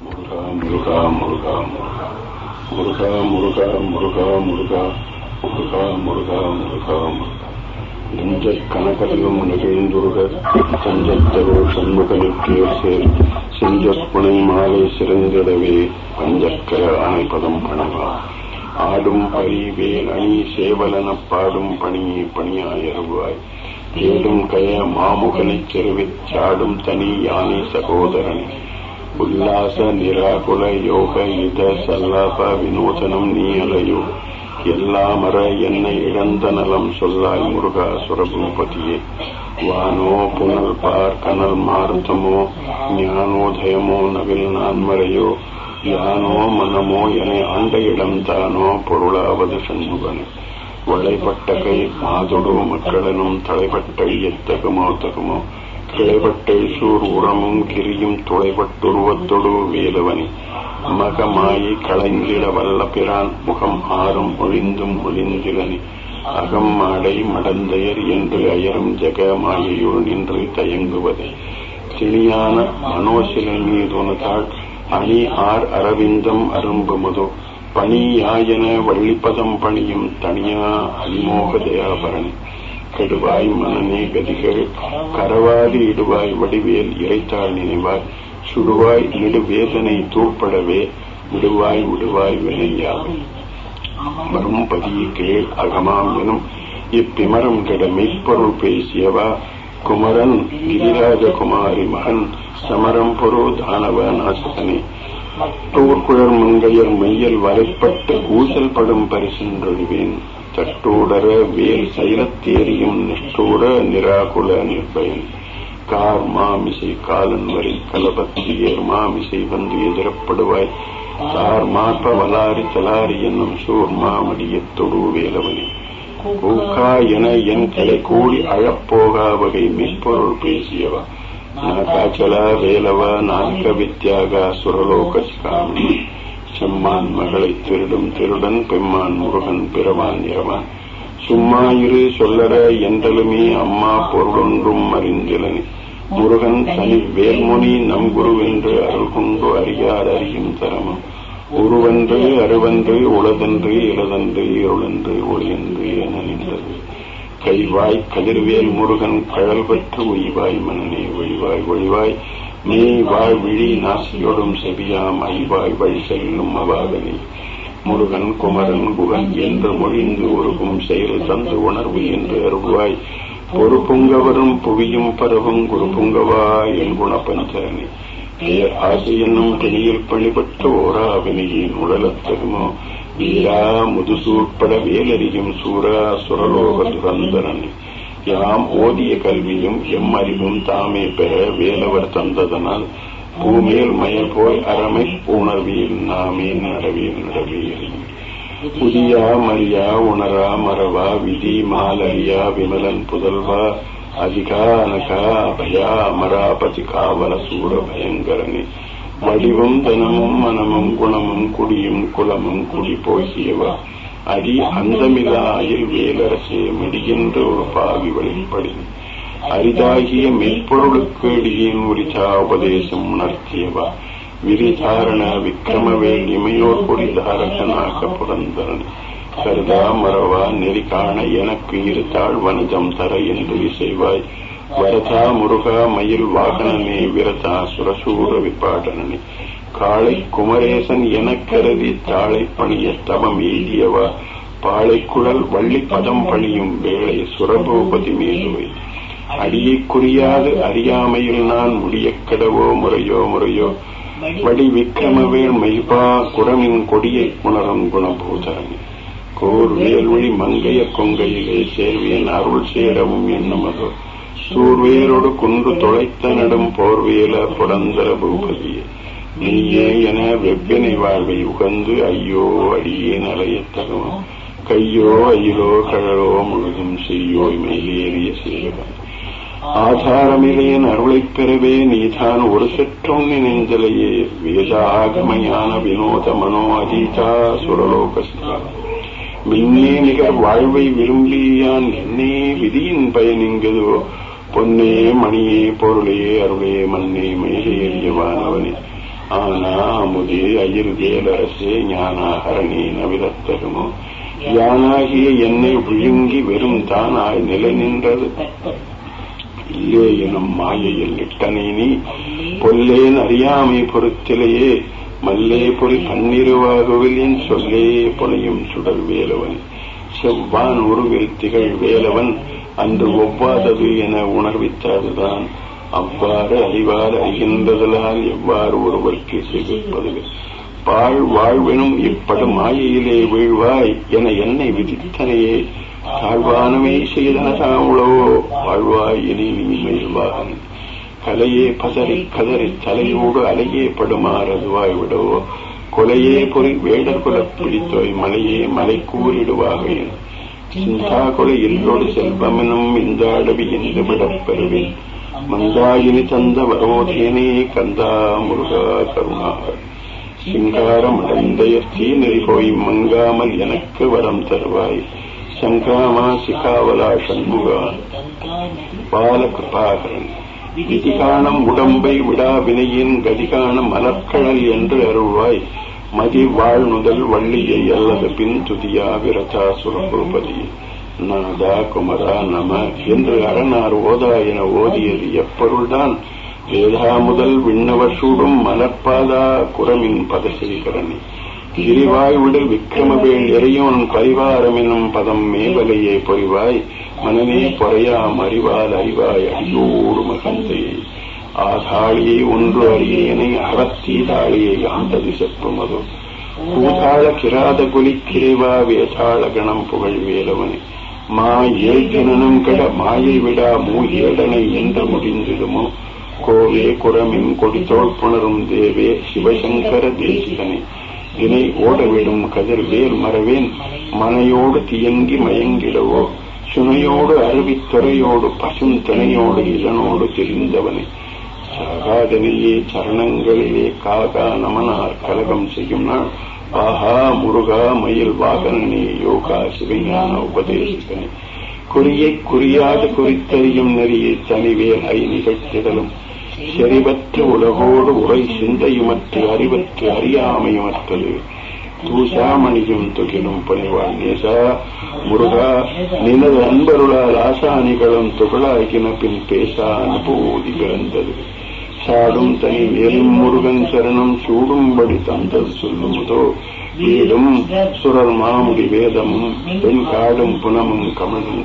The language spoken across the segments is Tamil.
முருகா முருகா முருகா முருகா. முருகா முருகா முருகா முருகா. முருகா முருகா முருகா சண்முகனுக்கே சேர் மாலை சிறந்திடவே பஞ்சக்கர அணைப்பதம் பணவா. ஆடும் பரி வேல் அணி சேவலனப் பாடும் பணியை பணியாயருவாய். தேடும் கய மாமுகனைச் செருவிச் சாடும் தனி யானை சகோதரனே. உல்லாச நிராகுல யோக இத சல்லாப வினோதனம் நீ அலையோ. எல்லா எல்லாமற என்னை இழந்த நலம் சொல்லாய் முருகா சுரபூபதியே. வானோ புனல் பார் கனல் மார்த்தமோ ஞானோதயமோ நவில் நான்மறையோ. யானோ மனமோ என ஆண்ட இடம் தானோ பொருளாவது சண்முகனே. வளைப்பட்ட கை மாதொடு மக்களனும் தலைப்பட்ட எத்தகுமோ தகுமோ. கிளைபட்டை சூர் உரமும் கிரியும் துளைபட்டுருவத்தொடு வேலவனே. மகமாயி களைந்திட வல்ல பிரான் முகம் ஆறும் ஒழிந்தும் ஒளிந்திலனி. அகம் மாடை மடந்தையர் என்று அயரும் ஜெக மாயையுள் நின்று தயங்குவதே. திணியான மனோசிலன் மீதுனதாள் அணி ஆர் அரவிந்தம் அரும்புமுதோ பணியாயன வள்ளிப்பதம் பணியும் தனியா அலிமோக தயாபரணி கெடுவாய் மனநே கதிகள். கரவாதி இடுவாய் வடிவேல் இறைத்தாள் நினைவாய் சுடுவாய் நெடுவேதனை தூப்படவே விடுவாய் விடுவாய் வினையாவை வரும் பதிய கேள் அகமாம் எனும். இப்பிமரம் கெட மெய்ப்பொருள் பேசியவா. குமரன் கிரிராஜ குமாரி மகன். சமரம் பொரு தானவ நாசனே. தூர்குழர் மங்கையர் மெய்யல் வரைப்பட்டு ஊசல் படும் பரிசென்றொழிவேன் தட்டூடர வேல் சைலத்தேரியும் நிஷ்டூர நிராகுல நிர்பயன் கார் மாமிசை காலன் வரை கலபத்தியர் மாமிசை வந்து எதிரப்படுவாய். கார் மாப்ப வலாரி தலாரி என்னும் சூர் மாமடியத்தொடு வேலவனே. கூக்கா என என் கலை கூடி அழப்போகா வகை மென்பொருள் பேசியவா. நாகாச்சலா வேலவா நான்க வித்யாகா சுரலோக காமி செம்மான் மகளை திருடும் திருடன் பெம்மான் முருகன் பிறவான் இரவான் சும்மா இரு சொல்லற என்றலுமே அம்மா பொருளொன்றும் அறிந்திலனே. முருகன் தனி வேல்முனி நம் குருவென்று அருள் கொண்டு அறியார் அறியும் தரமும் உருவன்று அருவன்று உளதன்று இளதன்று இருளன்று ஒளியன்று என நின்றது. கைவாய் கதிர்வேல் முருகன் கழல் பெற்று உய்வாய் மனநே ஒழிவாய் ஒழிவாய். நீ வாழ் விழி நாசியோடும் செவியாம் ஐவாய் வழி செல்லும் அவாகனே முருகன் குமரன் குகன் என்று மொழிந்து உருகும் செயல் தந்து உணர்வு என்று அருள்வாய். பொறுப்புங்கவரும் புவியும் பரவும் குருபுங்கவா என் குணபஞ்சரணி பெயர் ஆசை என்னும் பிணியில் பணிபட்ட ஓரா உடலத்தருமோ வீரா முதுசூட்பட வேலறியும் சூரா சுரலோக துரந்தரனே யாம் ஓதிய கல்வியும் எம் அறிவும் தாமே பெற வேலவர் தந்ததனால் பூமியில் மயல் போய் அறமை உணர்வியில் நாமே நடவியில் நடவியில் புதியா மரியா உணரா மறவா விதி மாலரியா விமலன் புதல்வா அதிகா அனகா அபயா அமராபதி காவல சூர பயங்கரனே. வடிவும் தனமும் மனமும் குணமும் குடியும் குலமும் குடி போகியவா அடி அந்தமில்லாயில் வேலரசே மிடிகின்ற ஒரு பாவி வழிபடி அரிதாகிய மெய்ப்பொருளுக்கு அடியின் உரிச்சா உபதேசம் உணர்த்தியவா. விரிதாரண விக்கிரமவேல் இமையோர் பொறிதாரகனாக புரந்தரன் கருதா மரவா நெறி காண எனக்கு இருத்தாள் வனஜம் தர என்று இசைவாய். வரதா முருகா மயில் வாகனமே விரதா சுரசூர விப்பாடனே காளை குமரேசன் எனக் கருதி தாளை பணிய தவம் எய்தியவா பாளைக்குழல் வள்ளி பதம் பணியும் வேளை சுரபூபதி மேலுவை. அடியை குறியாது அறியாமையில் நான் முடிய கடவோ முறையோ முறையோ? வடி விக்கிரமவேல் மெய்பா குரமின் கொடியை உணரும் குணபூதரனே. கோர் வேல்வழி மங்கைய கொங்கையிலே சேர்வியன் அருள் சேரவும் என்னமதோ? சூர்வேரோடு குன்று தொலைத்த நடும் போர்வேல புரந்தர பூபதியே. நீயே என வெப்பினை வாழ்வை உகந்து ஐயோ அடியே நலையத்தகும் கையோ அயிலோ கழலோ முழுதும் செய்யோய் மேலேறிய சேவன் ஆதாரமில்லையன் அருளைப் பெறவே நீதான் ஒரு சற்றும் நினைந்தலையே. வேதாகமையான வினோத மனோ அதீதா சுரலோகஸ்தா. மின்னே நிகர் வாழ்வை விரும்பியான் என்னே விதியின் பயனிங்கதோ பொன்னே மணியே பொருளே அருளே மண்ணே மேலேறியவானவனே ஆனா அமுதே அயிர் வேலரசே ஞானாகரணே நவிரத்தகமோ யானாகிய என்னை விழுங்கி வெறும் தானாய் நிலை நின்றது இல்லே எனும் மாயையில் இட்டனை நீ. பொல்லேன் அறியாமை பொறுத்திலேயே. மல்லே பொறி பன்னிருவாகுவில் என் சொல்லே பொலையும் சுடர் வேலவன். செவ்வான் உருவில் திகழ் வேலவன். அன்று ஒவ்வாதது என உணர்வித்ததுதான். அவ்வாறு அறிவார் அறிகின்றதலால் எவ்வாறு ஒருவர்க்கு சிகிப்பது பாழ் வாழ்வெனும் இப்படு மாயையிலே வீழ்வாய் என என்னை விதித்தனையே. தாழ்வானமே செய்தனதாவுளோ வாழ்வாய் இனி நீ கலையே பதறி கதறி தலையோடு அலையே படுமாறதுவாய் விடவோ கொலையே பொறி வேடர் குலப் பிடித்தோய் மலையே மலை கூறிடுவாகையின் சிந்தா கொலை இல்லோடு செல்வமெனும் இந்த அடவி என்று விடப் பெறுவேன் மந்தாயினி தந்த வரோதேனே கந்தா முருகா கருணா சிங்காரம் அடைந்தயர்த்தி நெறிபோய் மங்காமல் எனக்கு வரம் தருவாய். சங்கிராமா சிகாவலா சண்முகா பாலகிருபாகரன். விதிகாணம் உடம்பை விடா வினையின் கதிகாணம் மலர்கழல் என்று அருள்வாய். மதி வாழ்நுதல் வள்ளியை அல்லது பின் துதியா விரதா சுரபூபதி. நாதா குமரா நம என்று அரணார் ஓதா என ஓதியது எப்பொருள்தான். வேதா முதல் விண்ணவர் சூடும் மலர்பாதா குரமின் பதசீகரணி. கிரிவாய் விடல் விக்கிரமவேள் எறையோன் பரிவாரம் எனும் பதம் மேவலையே பொறிவாய். மனநே பொறையாம் அறிவால் அறிவாய் அடியோடு மகந்தையை ஆதாளியை ஒன்று அறியேனை அறத்தீதாளியை ஆண்டது செப்புமதோ கூதாள கிராத குலிக்கிரைவா வேதாள கணம் புகழ் வேலவனே. மாயே ஜனனம் கட மாயை விடா ஏடனை என்று முடிந்திடுமோ? கோவே குரமின் கொடித்தோள் புணரும் தேவே சிவசங்கர தேசிகனே. தினை ஓடவிடும் கதிர்வேர் மறவேன். மனையோடு தியங்கி மயங்கிடவோ? சுனையோடு அருவித்துறையோடு பசும் துணையோடு இதனோடு தெரிந்தவனே. சாகாதனையே சரணங்களிலே காகா நமனார் கலகம் செய்யும் நாள். ஆஹா முருகா மயில் வாகனனே யோகா சிவஞான உபதேசிகனே குறியை குறியாது குறித்தறியும் நெறியை தனிவேல் ஐ நிகழ்த்திடலும். செறிவற்ற உலகோடு உரை சிந்தையுமற்று அறிவற்று அறியாமையுமற்றது தூசாமணியும் துகிலும் பணிவாள் நேசா. முருகா நினது அன்பருளால் ஆசானிகளும் துகளாகின பின் பேசா அனுபூதி பிறந்தது. சாடும் தனி வேலும் முருகன் சரணம் சூடும்படி தந்தது சொல்லுமுதோ. வீடும் சுரர் மாமுடி வேதமும் பெண் காடும் புனமும் கமலும்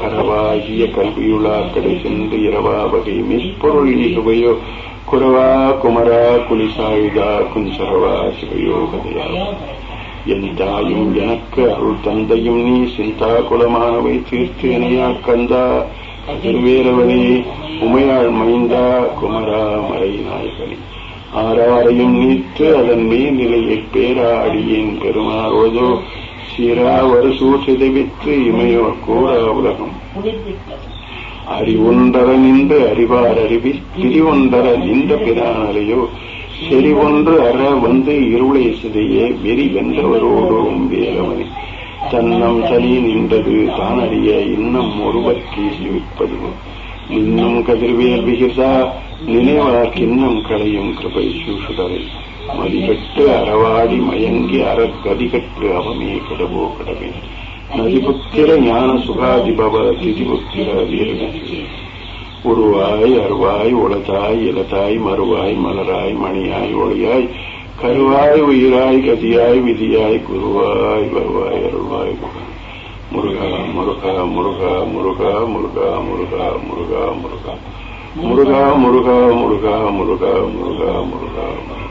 கரவாகிய கல்வியுளா கடை சென்று இரவா வகை மெய்ப்பொருள் நிகவையோ குரவா குமரா குலிசாயுதா குஞ்சரவா சிவயோகதையா என் தாயும் எனக்கு அருள் தந்தையும் நீ சிந்தா குலமானவை தீர்த்து எனையா கந்தா. கதிர்வேலவனே உமையாள் மைந்தா குமரா மறை நாயகனே ஆறாரையும் நீத்து அதன் மேல்நிலையை பேரா அடியேன் பெருமாறோதோ சீரா வருசூர் சிதைவித்து இமையோர் கூறா உலகம். அறிவொன்றர நின்று அறிவார் அறிவி பிரிவொன்றர நின்ற பிரானலையோ செறிவொன்று அற வந்து இருளை சிதையே வெறி வென்றவரோடும் வேலவனே. தன்னம் சலி நின்றது தானறிய இன்னும் ஒருவர்க்கு ஜீவிப்பது இன்னும் கதிர்வேல் விகிதா நினைவார் கிண்ணம் களையும் கிருபை சூசுதரை மதிகட்டு அறவாடி மயங்கி அறக்கதிகட்டு அவமே கடவோ கடவே நதிபுத்திர ஞான சுகாதிபவ திதிபுத்திர வீரகசி உருவாய் அருவாய் உளதாய் இலதாய் மறுவாய் மலராய் மணியாய் ஒளியாய் கருவாய் உயிராய் கதியாய் விதியாய் குருவாய் வருவாய் அருள்வாய் முருகா முருகா முருகா முருகா முருகா முருகா முருகா முருகா முருகா முருகா முருகா முருகா முருகா முருகா முருகா